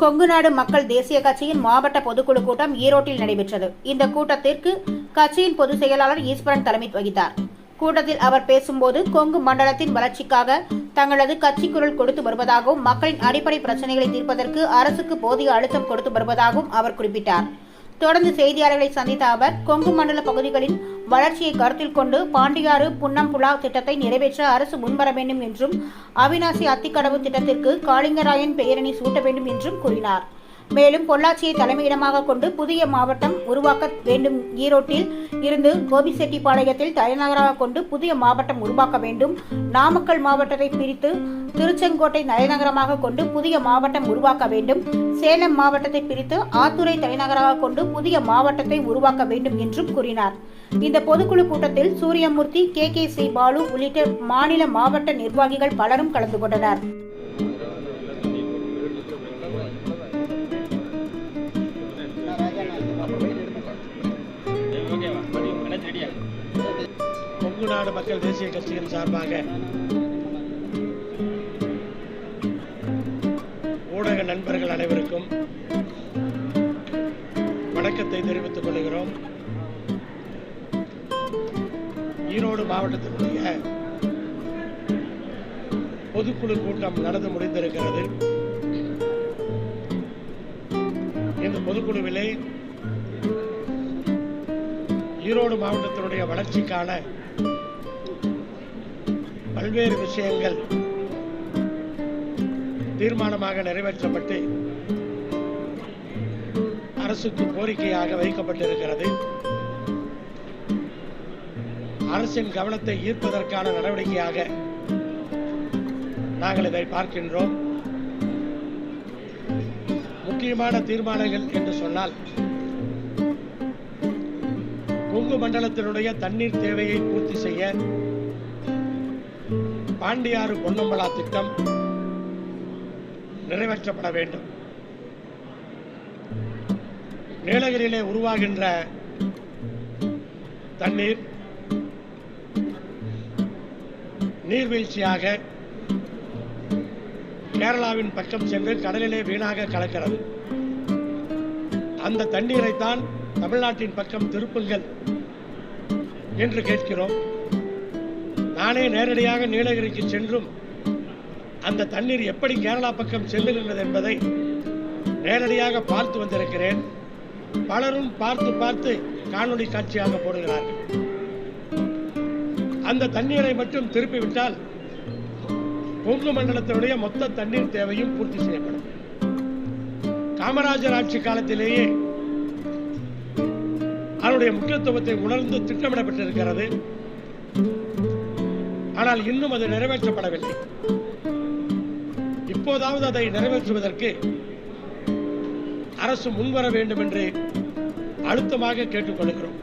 கொங்கு நாடு மக்கள் தேசிய கட்சியின் மாவட்ட பொதுக்குழு கூட்டம் ஈரோட்டில் நடைபெற்றது. இந்த கூட்டத்திற்கு கட்சியின் பொதுச் செயலாளர் ஈஸ்வரன் தலைமை வகித்தார். கூட்டத்தில் அவர் பேசும்போது கொங்கு மண்டலத்தின் வளர்ச்சிக்காக தங்களது கட்சி குரல் கொடுத்து வருவதாகவும் மக்களின் அடிப்படை பிரச்சனைகளை தீர்ப்பதற்கு அரசுக்கு போதிய அழுத்தம் கொடுத்து வருவதாகவும் அவர் குறிப்பிட்டார். தொடர்ந்து செய்தியாளர்களை சந்தித்த அவர் கொங்கு மண்டல பகுதிகளின் வளர்ச்சியை கருத்தில் கொண்டு பாண்டியாறு புன்னம்புலா திட்டத்தை நிறைவேற்ற அரசு முன்வர வேண்டும் என்றும் அவினாசி அத்திக்கடவு திட்டத்திற்கு காளிங்கராயன் பெயரணி சூட்ட வேண்டும் என்றும் கூறினார். மேலும் பொள்ளாச்சியை தலைமையிடமாக கொண்டு புதிய மாவட்டம் உருவாக்க வேண்டும். ஈரோட்டில் இருந்து கோபிசெட்டிப்பாளையத்தில் தலைநகராக கொண்டு புதிய மாவட்டம் உருவாக்க வேண்டும். நாமக்கல் மாவட்டத்தை பிரித்து திருச்செங்கோட்டை தலைநகரமாக கொண்டு புதிய மாவட்டம் உருவாக்க வேண்டும். சேலம் மாவட்டத்தை பிரித்து ஆத்துரை தலைநகராக கொண்டு புதிய மாவட்டத்தை உருவாக்க வேண்டும் என்றும் கூறினார். இந்த பொதுக்குழு கூட்டத்தில் Suriyamoorthy K K C Balu உள்ளிட்ட மாநில மாவட்ட நிர்வாகிகள் பலரும் கலந்து கொண்டனர். கொங்கு நாடு மக்கள் தேசிய கட்சியின் சார்பாக ஊடக நண்பர்கள் அனைவருக்கும் வணக்கத்தை தெரிவித்துக் கொள்கிறோம். ஈரோடு மாவட்டத்தினுடைய பொதுக்குழு கூட்டம் நடந்து முடிந்திருக்கிறது. இந்த பொதுக்குழுவிலே ஈரோடு மாவட்டத்தினுடைய வளர்ச்சிக்கான பல்வேறு விஷயங்கள் தீர்மானமாக நிறைவேற்றப்பட்டு அரசுக்கு கோரிக்கையாக வைக்கப்பட்டிருக்கிறது. அரசின் கவனத்தை ஈர்ப்பதற்கான நடவடிக்கையாக நாங்கள் இதை பார்க்கின்றோம். முக்கியமான தீர்மானங்கள் என்று சொன்னால் கொங்கு மண்டலத்தினுடைய தண்ணீர் தேவையை பூர்த்தி செய்ய பாண்டியாறு பொன்னம்பலா திட்டம் நிறைவேற்றப்பட வேண்டும். நீலகிரியிலே உருவாகின்ற தண்ணீர் நீர்வீழ்ச்சியாக கேரளாவின் பக்கம் சென்று கடலிலே வீணாக கலக்கிறது. அந்த தண்ணீரைத்தான் தமிழ்நாட்டின் பக்கம் திருப்புங்கள் என்று கேட்கிறோம். நானே நேரடியாக நீலகிரிக்கு சென்றும் அந்த தண்ணீர் எப்படி கேரளா பக்கம் செல்லுகின்றது என்பதை நேரடியாக பார்த்து வந்திருக்கிறேன். பலரும் பார்த்து பார்த்து காணொளி காட்சியாக போடுகிறார்கள். அந்த தண்ணீரை மட்டும் திருப்பிவிட்டால் கொங்கு மண்டலத்தினுடைய மொத்த தண்ணீர் தேவையும் பூர்த்தி செய்யப்படும். காமராஜர் ஆட்சி காலத்திலேயே அதனுடைய முக்கியத்துவத்தை உணர்ந்து திட்டமிடப்பட்டிருக்கிறது. ஆனால் இன்னும் அது நிறைவேற்றப்படவில்லை. இப்போதாவது அதை நிறைவேற்றுவதற்கு அரசு முன்வர வேண்டும் என்று அழுத்தமாக கேட்டுக்கொள்கிறோம்.